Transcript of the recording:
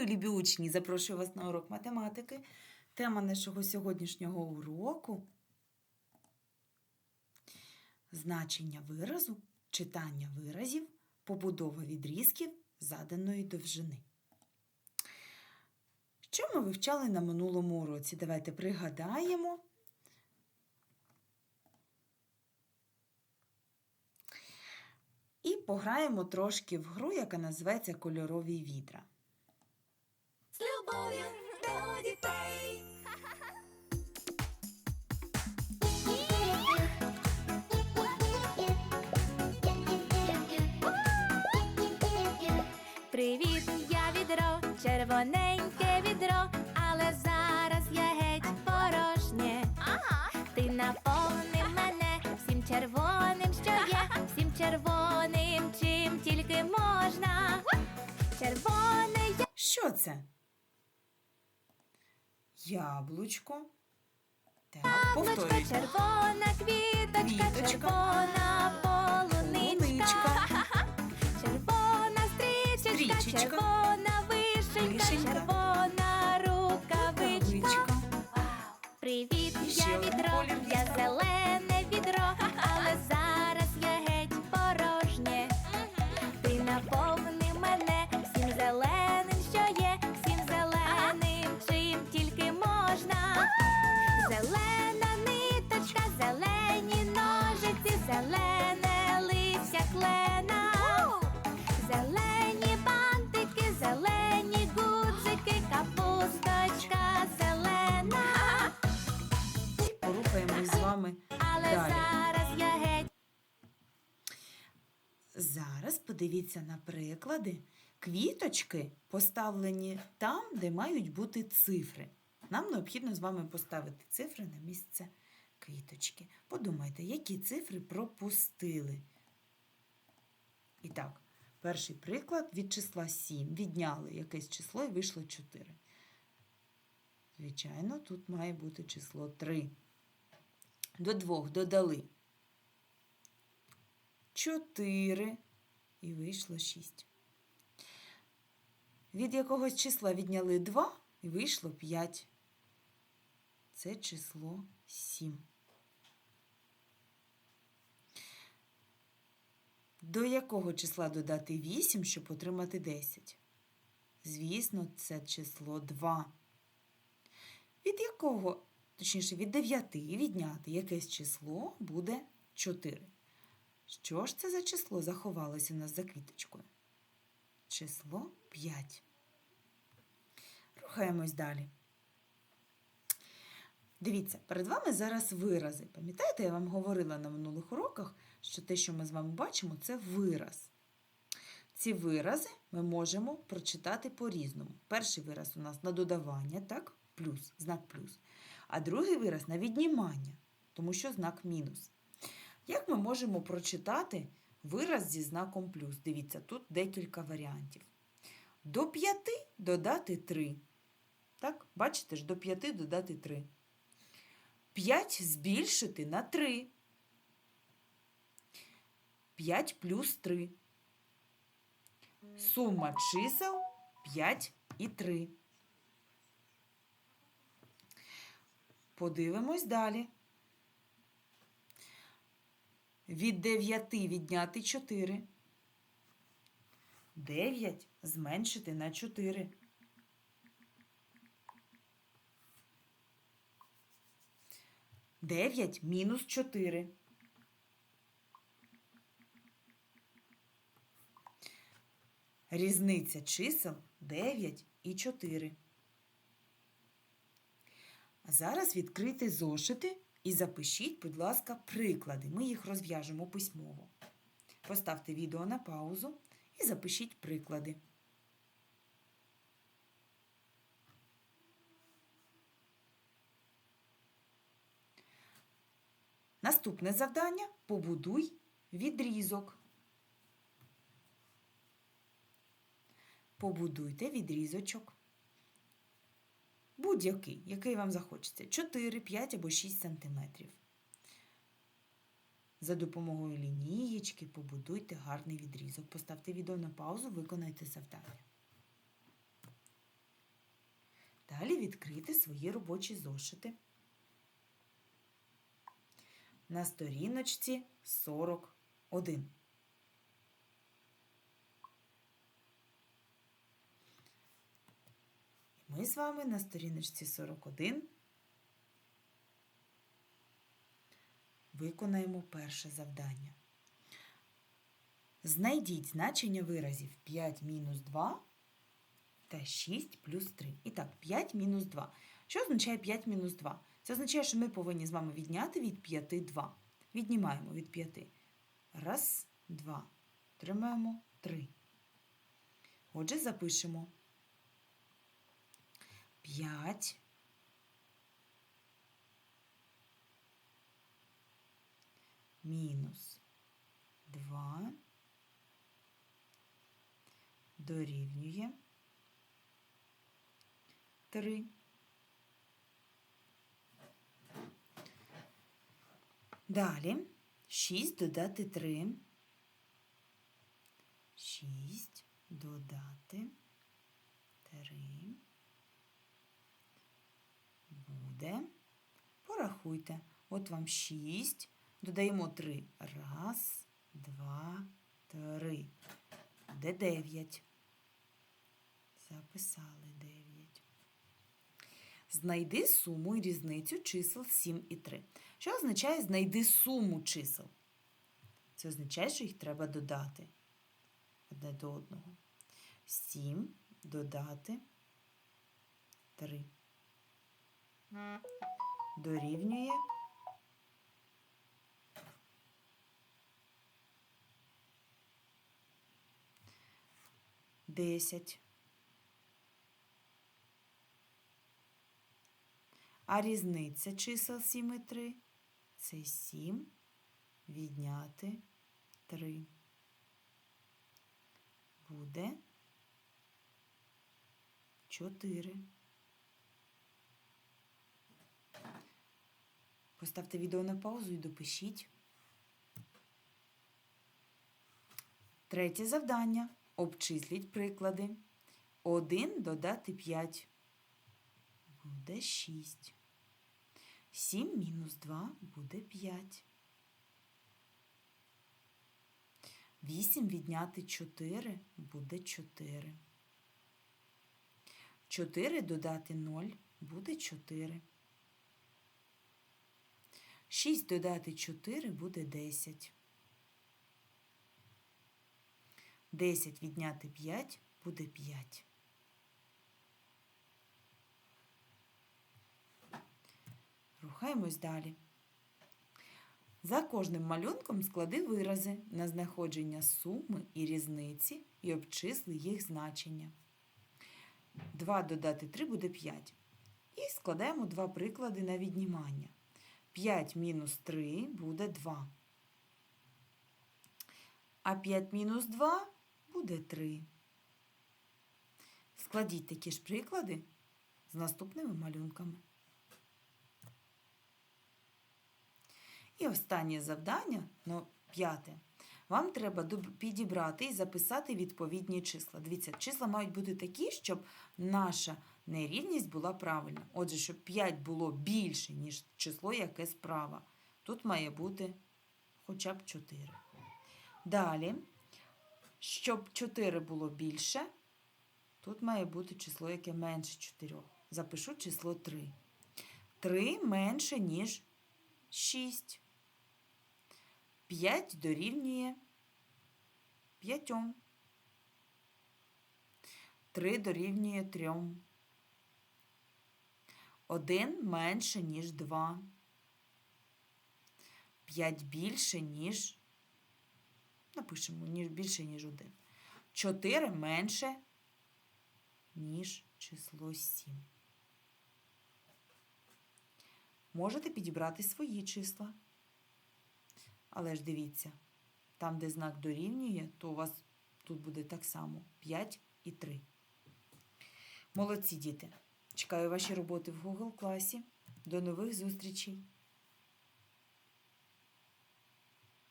мої любі учні! Запрошую вас на урок математики. Тема нашого сьогоднішнього уроку значення виразу, читання виразів, побудова відрізків заданої довжини. Що ми вивчали на минулому уроці? Давайте пригадаємо. І пограємо трошки в гру, яка називається Кольорові відра. З любов'ю до дітей. Привіт, я відро, червоненьке відро, але зараз я геть порожнє. Ага. Ти наповни мене всім червоним, що є, всім червоним, чим тільки можна. Червоне я. Що це? Яблучко. Так, повторюйте. червона квіточка, Квіточка. червона полуничка, червона стрічечка, Стрічечка. червона вишенька, Вишенька. червона рукавичка. Рукавичка. Привіт, Ще я один колір я відра. зелене Зараз подивіться на приклади. Квіточки поставлені там, де мають бути цифри. Нам необхідно з вами поставити цифри на місце квіточки. Подумайте, які цифри пропустили. І так, перший приклад від числа 7. Відняли якесь число і вийшло 4. Звичайно, тут має бути число 3. До 2 додали 4 і вийшло 6. Від якогось числа відняли 2 і вийшло 5. Це число 7. До якого числа додати 8, щоб отримати 10? Звісно, це число 2. Від якого, точніше, від 9 відняти якесь число буде 4. Що ж це за число заховалося у нас за квіточкою? Число 5. Рухаємось далі. Дивіться, перед вами зараз вирази. Пам'ятаєте, я вам говорила на минулих уроках, що те, що ми з вами бачимо, це вираз. Ці вирази ми можемо прочитати по-різному. Перший вираз у нас на додавання, так? Плюс, знак плюс. А другий вираз на віднімання, тому що знак мінус. Як ми можемо прочитати вираз зі знаком плюс? Дивіться, тут декілька варіантів. До 5 додати 3. Так, бачите ж, до 5 додати 3. 5 збільшити на 3. 5 плюс 3. Сума чисел 5 і 3. Подивимось далі. Від 9 відняти 4. 9 зменшити на 4. Дев'ять мінус 4. Різниця чисел 9 і 4. А зараз відкрийте зошити і запишіть, будь ласка, приклади. Ми їх розв'яжемо письмово. Поставте відео на паузу і запишіть приклади. Наступне завдання побудуй відрізок. Побудуйте відрізочок. Будь-який, який вам захочеться. 4, 5 або 6 сантиметрів. За допомогою лінієчки побудуйте гарний відрізок. Поставте відео на паузу, виконайте завдання. Далі відкрити свої робочі зошити. На сторіночці 41. Ми з вами на сторіночці 41 виконаємо перше завдання. Знайдіть значення виразів 5 мінус 2 та 6 плюс 3. І так, 5 мінус 2. Що означає 5 мінус 2? Це означає, що ми повинні з вами відняти від 5 2. Віднімаємо від 5. Раз, два. Тримаємо 3. Отже, запишемо 5 мінус 2 дорівнює 3. Далі 6 додати 3. 6 додати 3 буде. Порахуйте. От вам 6. Додаємо 3. Раз, два, три. Буде 9. Записали 9. Знайди суму і різницю чисел 7 і 3. Що означає знайди суму чисел? Це означає, що їх треба додати одне до одного. 7 додати 3. Дорівнює 10. А різниця чисел 7 і 3 це 7 відняти 3. Буде 4. Поставте відео на паузу і допишіть. Третє завдання. Обчисліть приклади. 1 додати 5. Буде 6. 7 мінус 2 буде 5. 8 відняти 4 буде 4. 4 додати 0 буде 4. 6 додати 4 буде 10. 10 відняти 5 буде 5. Рухаємось далі. За кожним малюнком склади вирази на знаходження суми і різниці і обчисли їх значення. 2 додати 3 буде 5. І складаємо два приклади на віднімання. 5 мінус 3 буде 2. А 5 мінус 2 буде 3. Складіть такі ж приклади з наступними малюнками. І останнє завдання, ну, п'яте. Вам треба підібрати і записати відповідні числа. Дивіться, числа мають бути такі, щоб наша нерівність була правильна. Отже, щоб 5 було більше, ніж число, яке справа. Тут має бути хоча б 4. Далі, щоб 4 було більше, тут має бути число, яке менше 4. Запишу число 3. 3 менше, ніж 6. 5 дорівнює 5. 3 дорівнює 3. 1 менше, ніж 2. 5 більше, ніж Напишемо ніж більше, ніж 1. 4 менше, ніж число 7. Можете підібрати свої числа. Але ж дивіться, там, де знак дорівнює, то у вас тут буде так само 5 і 3. Молодці діти! Чекаю ваші роботи в Google класі. До нових зустрічей!